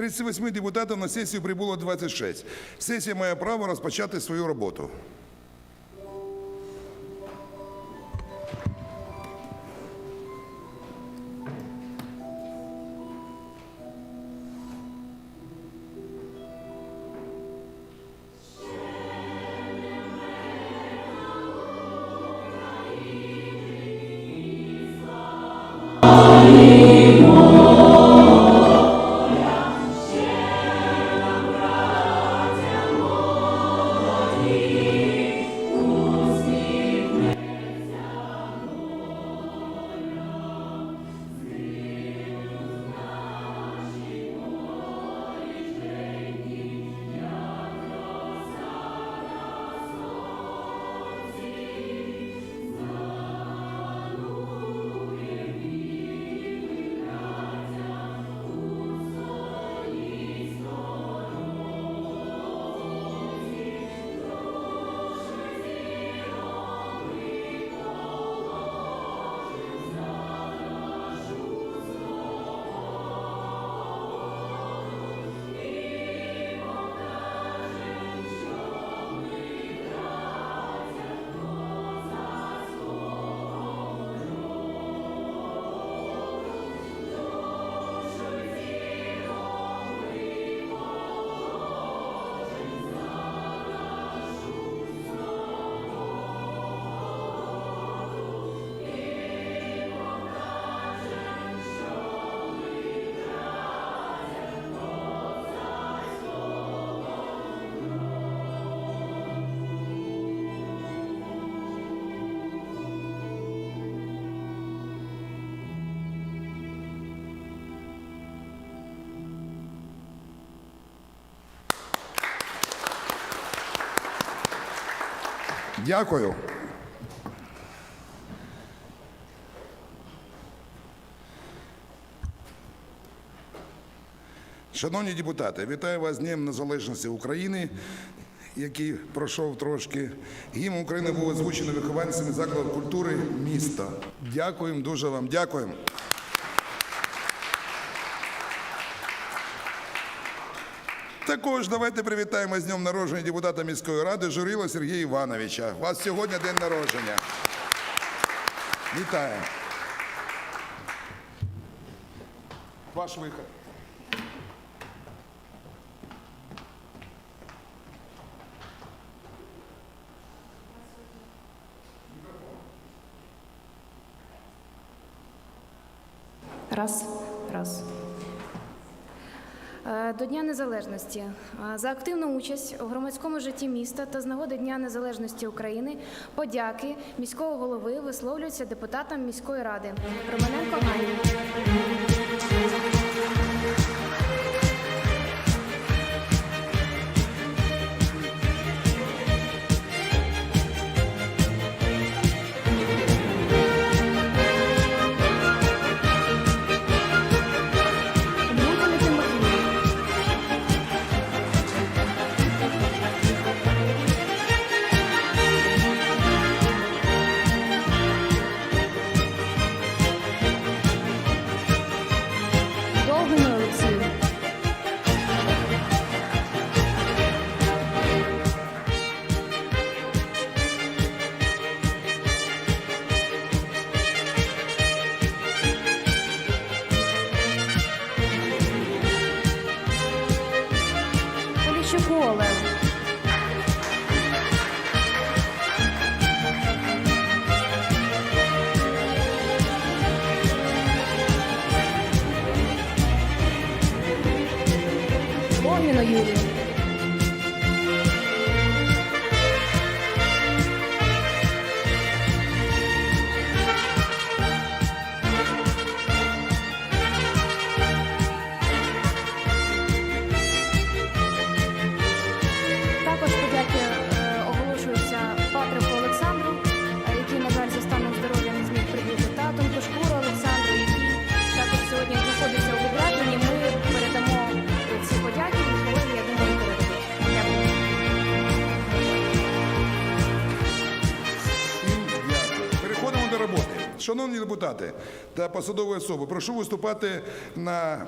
38 депутатів на сесію прибуло 26. Сесія має право розпочати свою роботу. Дякую. Шановні депутати, вітаю вас з Днем Незалежності України, який пройшов трошки. Гімн України був озвучений вихованцями закладу культури міста. Дякуємо, дуже вам дякуємо. Також давайте привітаємо з днем народження депутата міської ради Журила Сергія Івановича. У вас сьогодні день народження. Вітаємо. Ваш вихід. Раз, раз. Е, До Дня Незалежності Е, за активну участь у громадському житті міста та з нагоди Дня Незалежності України подяки міського голови висловлюються депутатам міської ради Романенко Ганні. Депутати та посадові особи, прошу виступати на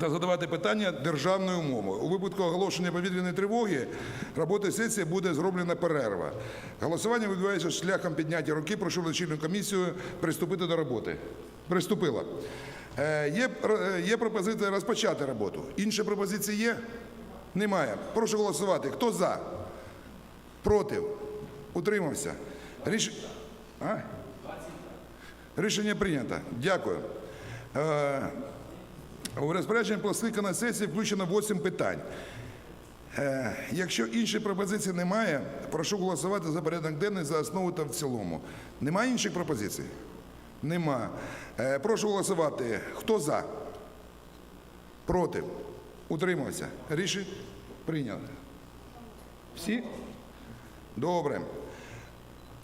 та задавати питання державною мовою. У випадку оголошення повітряної тривоги роботи сесії буде зроблена перерва. Голосування відбувається шляхом підняття руки. Прошу лічильну комісію приступити до роботи. Приступила. Е, Є, е, є пропозиція розпочати роботу. Інші пропозиції є? Немає. Прошу голосувати. Хто за? Проти? Утримався? Ріш... Рішення прийнято. Дякую. Е, у розпорядження пластика сесії включено 8 питань. Е, Якщо інших пропозицій немає, прошу голосувати за порядок денний за основу та в цілому. Немає інших пропозицій? Нема. Е, Прошу голосувати. Хто за? Проти? Утримався? Рішення прийнято. Всі? Добре.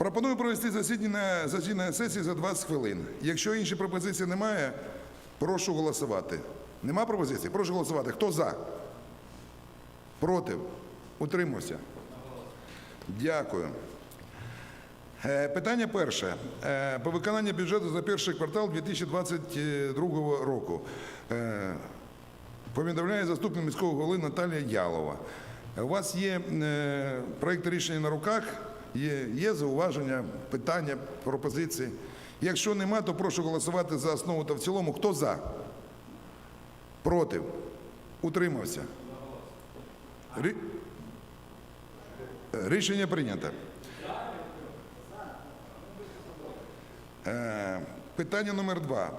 Пропоную провести засідання, засідання сесії за 20 хвилин. Якщо інші пропозиції немає, прошу голосувати. Нема пропозицій? Прошу голосувати. Хто за? Проти? Утримався? Дякую. Е, Питання перше. Е, По виконанню бюджету за перший квартал 2022 року. Е, Повідомляє заступник міського голови Наталія Ялова. У вас є проєкт рішення на руках, є, є зауваження, питання, пропозиції. Якщо нема, то прошу голосувати за основу та в цілому. Хто за? Проти? Утримався? Рі- Рішення прийнято. Е, Питання номер два.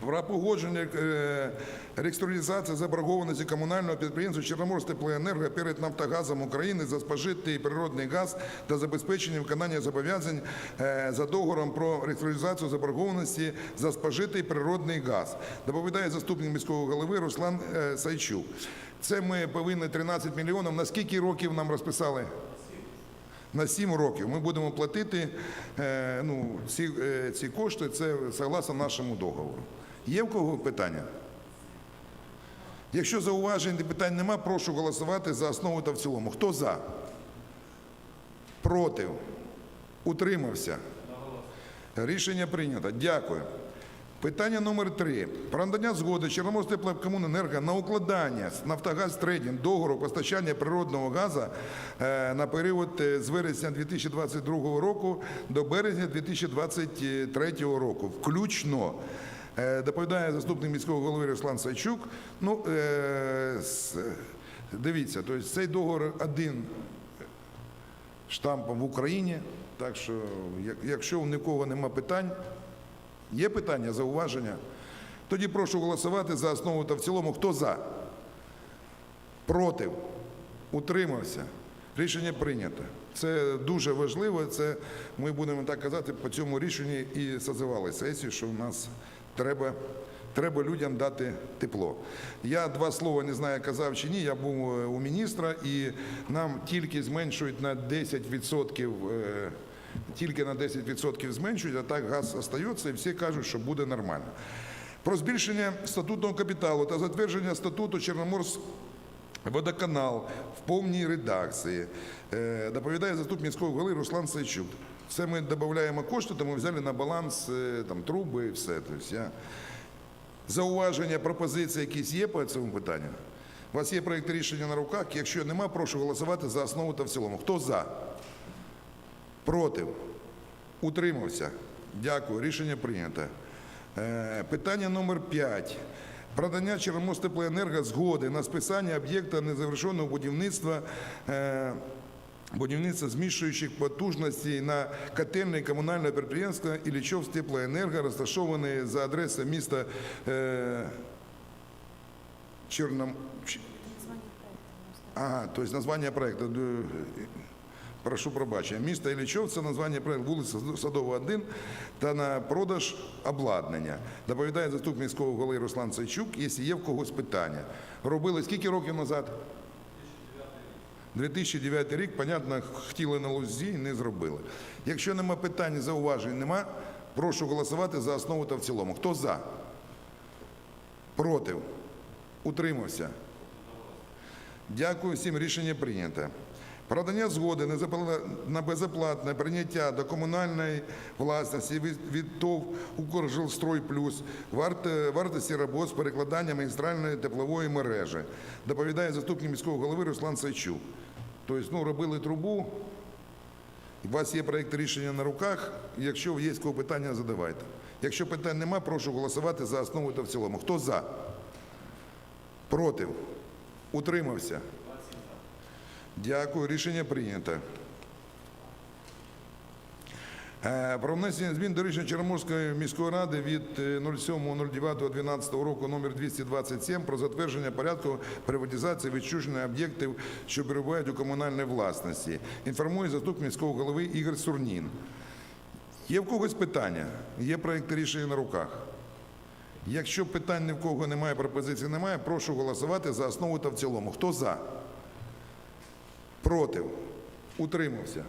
Про погодження е, реструктуризації заборгованості комунального підприємства Чорноморстеплоенерго перед Нафтогазом України за спожитий природний газ та забезпечення виконання зобов'язань е, за договором про реструктуризацію заборгованості за спожитий природний газ. Доповідає заступник міського голови Руслан е, Сайчук. Це ми повинні 13 мільйонів. На скільки років нам розписали? На 7 років ми будемо платити ну, ці кошти, це согласно нашому договору. Є в кого питання? Якщо зауважень питань нема, прошу голосувати за основу та в цілому. Хто за? Проти? Утримався? Рішення прийнято. Дякую. Питання номер три. Про надання згоди Чорноморстеплокомуненерго на укладання з Нафтогаз Трейдинг договору постачання природного газу е, на період е, з вересня 2022 року до березня 2023 року. Включно. Е, Доповідає заступник міського голови Руслан Сайчук. Ну, е, дивіться, тобто цей договор один штампом в Україні. Так що, як- якщо у нікого нема питань, Є питання, зауваження? Тоді прошу голосувати за основу та в цілому. Хто за? Проти? Утримався? Рішення прийнято. Це дуже важливо. Це ми будемо так казати по цьому рішенню і созивали сесію, що в нас треба, треба людям дати тепло. Я два слова не знаю, казав чи ні. Я був е, у міністра, і нам тільки зменшують на 10% е, тільки на 10% зменшують, а так газ остається, і всі кажуть, що буде нормально. Про збільшення статутного капіталу та затвердження статуту Чорноморськ Водоканал в повній редакції. Е, Доповідає заступник міського голови Руслан Сайчук. Це ми додаємо кошти, тому взяли на баланс е, там, труби і все. Тобто я... Зауваження, пропозиції якісь є по цьому питанню? У вас є проєкт рішення на руках. Якщо нема, прошу голосувати за основу та в цілому. Хто за? Проти? Утримався? Дякую. Рішення прийнято. Е, Питання номер 5. Продання Чорномостеплоенерго згоди на списання об'єкта незавершеного будівництва е, будівництва змішуючих потужностей на котельне комунальне підприємство Іллічов Теплоенерго, розташоване за адресою міста е, Чорном... Ч- Ага, то есть название. Прошу пробачення. Місто Іллічов – це названня проекту вулиця Садова, 1 та на продаж обладнання. Доповідає заступник міського голови Руслан Сайчук, якщо є в когось питання. Робили скільки років назад? 2009 рік, понятно, хотіли на лузі, не зробили. Якщо нема питань, зауважень нема, прошу голосувати за основу та в цілому. Хто за? Проти? Утримався? Дякую всім. Рішення прийнято. Про надання згоди на безоплатне прийняття до комунальної власності від, ТОВ «Укржилстрой Плюс» варт- вартості робот з перекладанням магістральної теплової мережі. Доповідає заступник міського голови Руслан Сайчук. Тобто, ну, робили трубу, у вас є проєкт рішення на руках. Якщо є кого питання, задавайте. Якщо питань нема, прошу голосувати за основу та в цілому. Хто за? Проти? Утримався? Дякую. Рішення прийнято. Е, Про внесення змін до рішення Чорноморської міської ради від е, 07.09.12 року номер 227 про затвердження порядку приватизації відчуження об'єктів, що перебувають у комунальній власності. Інформує заступник міського голови Ігор Сурнін. Є в когось питання? Є проєкт рішення на руках? Якщо питань ні в кого немає, пропозицій немає, прошу голосувати за основу та в цілому. Хто за? Проти? Утримався?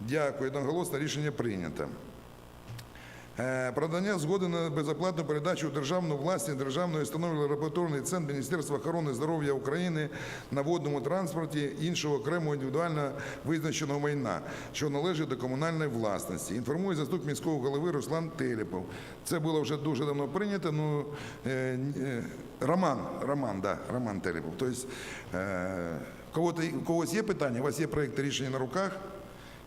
Дякую. Одноголосно рішення прийнято. Е, Про надання згоди на безоплатну передачу у державну власність державної установи лабораторний центр Міністерства охорони здоров'я України на водному транспорті іншого окремого індивідуально визначеного майна, що належить до комунальної власності. Інформує заступник міського голови Руслан Телепов. Це було вже дуже давно прийнято. Ну, е, е, Роман, Роман, да, Роман Телепов. Тобто, е, у когось є питання? У вас є проєкт рішення на руках?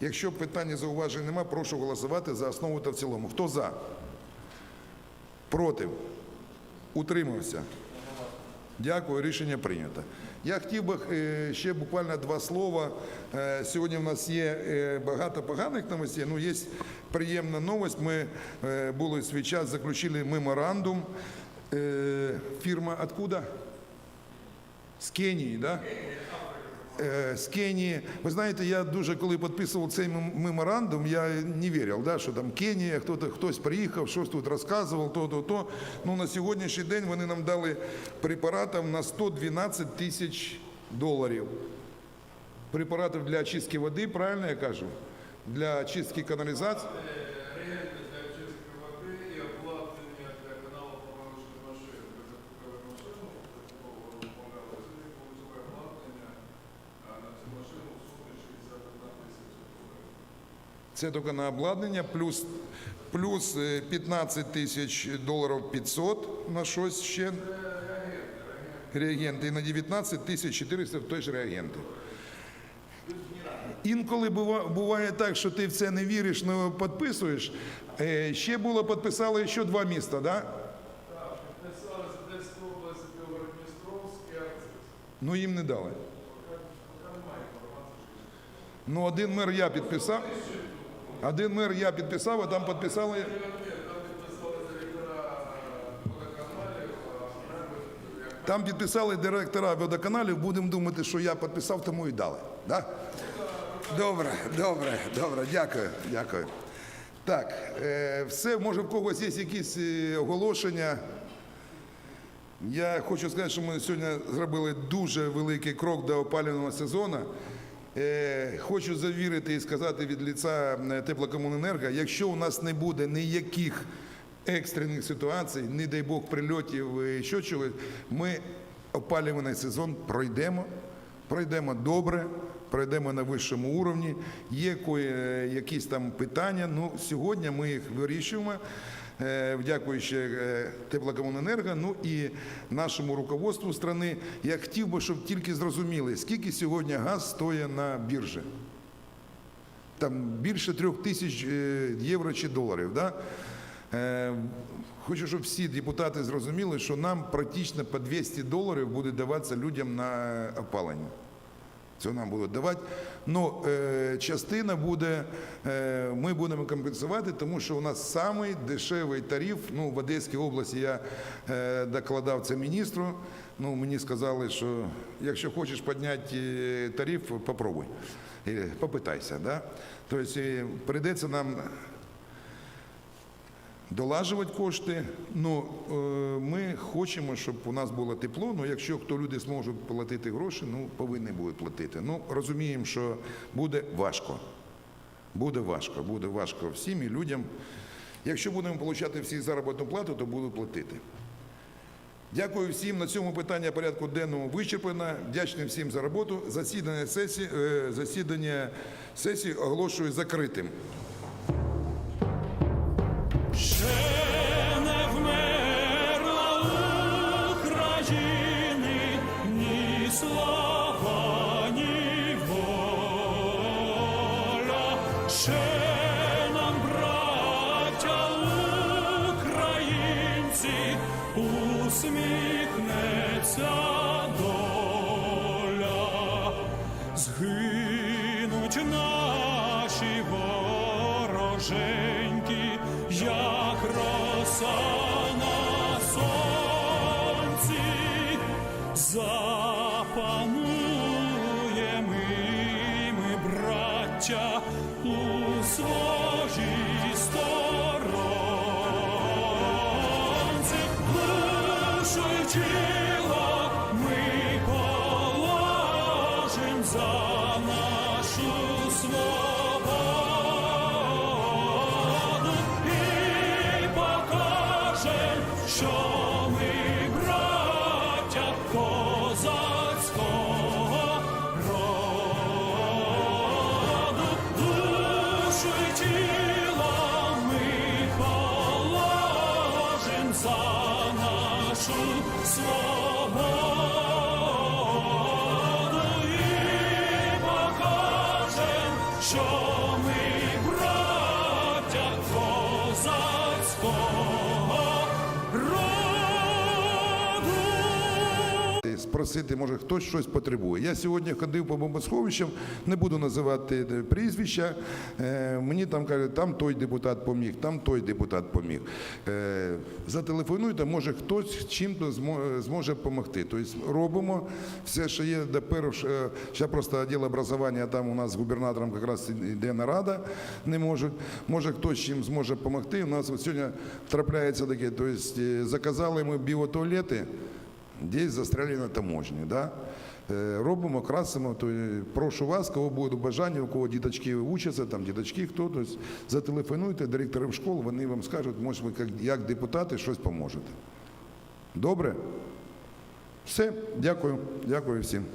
Якщо питань і зауважень нема, прошу голосувати за основу та в цілому. Хто за? Проти? Утримався? Дякую, рішення прийнято. Я хотів би е, ще буквально два слова. Е, Сьогодні в нас є е, багато поганих новостей, ну є приємна новость. Ми були свій час, заключили меморандум. Фірма откуда? З Кенії, так? Да? Е, з Кенії. Ви знаєте, я дуже коли підписував цей меморандум, я не вірив, да, що там Кенія, хто хтось приїхав, щось тут розказував, то, то, то. Ну на сьогоднішній день вони нам дали препаратів на 112 тисяч доларів. Препаратів для очистки води, правильно я кажу? Для очистки каналізації. Реагенти для очистки води і обладнання для каналу помилочних машин. Ми закупили машину, такого допомагали сьогодні, получили обладнання, а на цю машину в сумі 61 тисяча доларів. Це тільки на обладнання, плюс, плюс е, 15 тисяч доларів 500 на щось ще. Реагенти. І на 19 тисяч 400 теж реагенти. Інколи буває так, що ти в це не віриш, але підписуєш. Е, Ще було, підписали ще два міста, да? Так, підписали з Одеської області Білгород-Дністровськ і Арциз. Ну їм не дали. Ну один мер я підписав. Один мер я підписав, а там підписали. Там підписали директора водоканалів, будемо думати, що я підписав, тому і дали. Да? Добре, добре, добре, дякую, дякую. Так, е, все, може в когось є якісь е, оголошення. Я хочу сказати, що ми сьогодні зробили дуже великий крок до опалювального сезону. Е, Хочу завірити і сказати від ліца е, теплокомуненерго, якщо у нас не буде ніяких екстрених ситуацій, не дай Бог прильотів і що чогось, ми опалювальний сезон пройдемо, пройдемо добре, пройдемо на вищому уровні. Є е, якісь там питання, ну сьогодні ми їх вирішуємо е, дякуючи е, теплокомуненерго, ну і нашому руководству страни. Я хотів би, щоб тільки зрозуміли, скільки сьогодні газ стоїть на біржі. Там більше трьох тисяч е, євро чи доларів. Да? Е, Хочу, щоб всі депутати зрозуміли, що нам практично по 200 доларів буде даватися людям на опалення. Це нам будуть давати. Ну, частина буде, е, ми будемо компенсувати, тому що у нас самий дешевий тариф. Ну, в Одеській області я е, докладав це міністру. Ну, мені сказали, що якщо хочеш підняти тариф, попробуй. Попитайся. Да? Тобто прийдеться нам долажувати кошти. Ну, е, ми хочемо, щоб у нас було тепло. Ну, якщо хто люди зможуть платити гроші, ну повинні будуть платити. Ну, розуміємо, що буде важко. Буде важко, буде важко всім і людям. Якщо будемо отримати всі заробітну плату, то будуть платити. Дякую всім. На цьому питання порядку денного вичерпано. Вдячний всім за роботу. Засідання сесії, е, засідання сесії оголошую закритим. Вороженьки, як роса show. Роду. Спросити, може хтось щось потребує. Я сьогодні ходив по бомбосховищам, не буду називати е, прізвища. Е, Мені там кажуть, там той депутат поміг, там той депутат поміг. Е, Зателефонуйте, може хтось чим-то зможе допомогти. Тобто робимо все, що є до. Зараз просто відділ образування, там у нас з губернатором якраз йде нарада, не можуть. Може хтось чим зможе допомогти. У нас от сьогодні трапляється таке, тобто заказали ми біотуалети, десь застряли на таможні. Да? Е, Робимо, красимо. То прошу вас, кого буде бажання, у кого діточки учаться, там діточки, хто то зателефонуйте директорам школ, вони вам скажуть, може, ви як депутати щось поможете. Добре? Все, дякую, дякую всім.